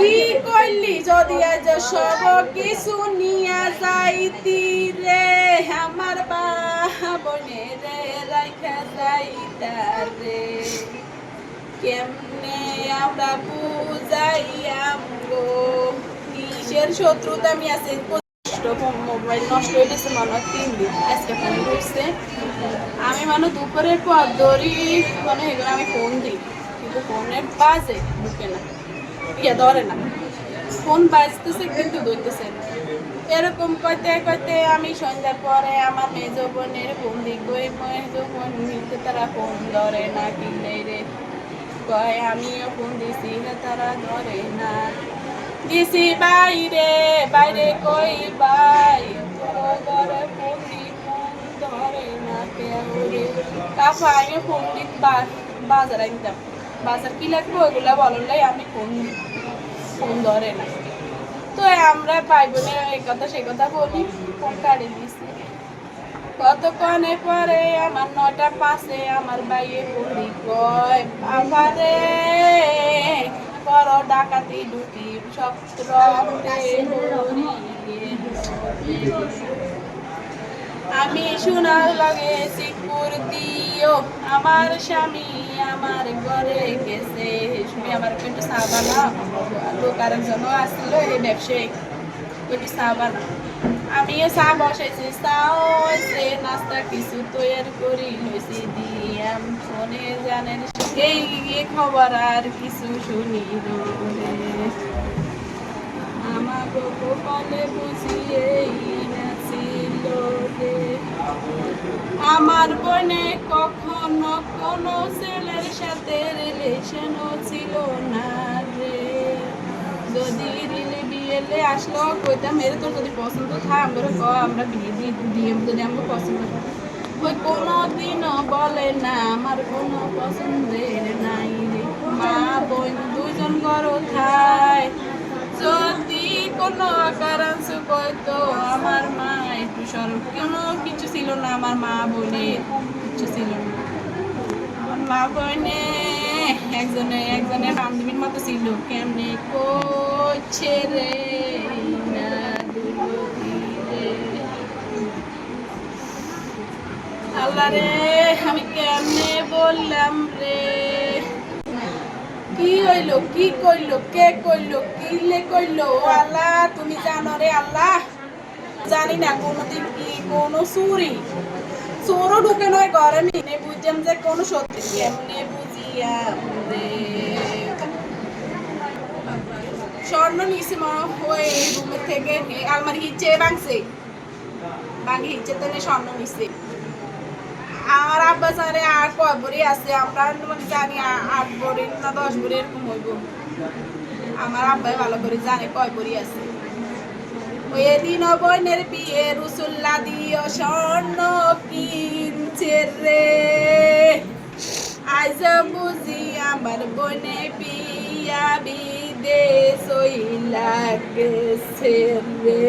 কি করলি যদি আজ সব কিছু নিয়া যাইতি রে, আমার বাবনে রে রাখা যাইতা রে। কেমনে আমরা বুঝাইয়াম গো? কিসের শত্রুতা আমি আছে? মোবাইল নষ্ট গেছে মনে হয় তিন দিন। আজকে ফোন করছে আমি মানে দুপুরের পর ধরি মানে এগুলো আমি ফোন দিই। কিন্তু ফোনের বাজে, ঢুকে না। ইয়ে ধরে না। ফোন বাজতেছে কিন্তু ধরতেছে না। এরকম করতে করতে আমি সন্ধ্যার পরে আমার মেজ বোনের ফোন ওই মেজ বোন নিতে তারা ফোন ধরে না কিনলে রে। কয়, আমিও ফোন দিছি না, তারা ধরে না। দিছি বাইরে বাইরে কই বাই? ঘরে ফোন দি ফোন ধরে না কেউ রে। কাপা আমি ফোন দি বাজার একদম বাজার কি লাগবে ওইগুলা বললাই আমি ফোন ফোন ধরে না। তো আমরা ভাই বোনের এই কথা সেই কথা বলি ফোন কাটে দিছি? কতক্ষণে পরে আমার নটা পাশে আমার বাইয়ে পড়ি কয় বাবারে বড় ডাকাতি ঢুকি রক্তে আমি শোনার লাগে সিকুর আমার স্বামী আমার ঘরে গেছে। শুনি আমার একটু সাবানা লোক আরেকজন আসছিল এই ব্যবসায়ী। একটু সাবানা আমি চা বসাইছি। চাও হয়েছে নাস্তা কিছু তৈরি করি লইছি দিয়াম ফোনে জানেন, এই খবর আর কিছু শুনি রে আমার কপালে বুঝিয়ে নাছিল আমার বনে কখনো কোনো ছেলের সাথে রিলেশনও ছিল না রে। যদি রিলে বিয়েলে আসলো, কইতাম, এর, তোর যদি পছন্দ থাকে, আমরা ক, আমরা বিয়ে দিয়ে দিয়ে যদি আমরা পছন্দ ওই কোনো দিনও বলে না, আমার কোনো পছন্দের নাই রে। মা, বোন দুজন গরো থাই যদি কোনো কারণ কইতো আমার মা, একটু সরব কোনো না, আমার মা বোনের কিছু ছিল না। আমার মা বোনে একজনে একজনের বান্ধবীর মতো ছিল। কেমনে করছে রে। আল্লাহ রে, আমি কেমনে বললাম রে? কি হইল, কি কইলো, কে কইলো, কি লে কইলো? আল্লাহ, তুমি জানো রে আল্লাহ। জানি না কোনোদিন কি, কোনো চুরি চোরও ঢুকে নয় ঘরে মিনে বুঝলাম যে কোনো সত্যি। এমনি বুঝিয়া স্বর্ণ নিছে মনে হয় রুমের থেকে আলমারি হিচ্ছে ভাঙছে। ভাঙি হিচ্ছে তো স্বর্ণ নিছে আমার আব্বা জানে আর কয় বড়ি আছে? আমরা মানে জানি আট বড়ি না দশ বড়ি এরকম হইব। আমার আব্বাই ভালো করে জানে কয় বড়ি আছে। ওই দিন বোনের বিয়ে রুসুল্লা দিও স্বর্ণ কিনছে রে আজ বুঝি আমার বনে বিয়া বিদেশ হইলা রে।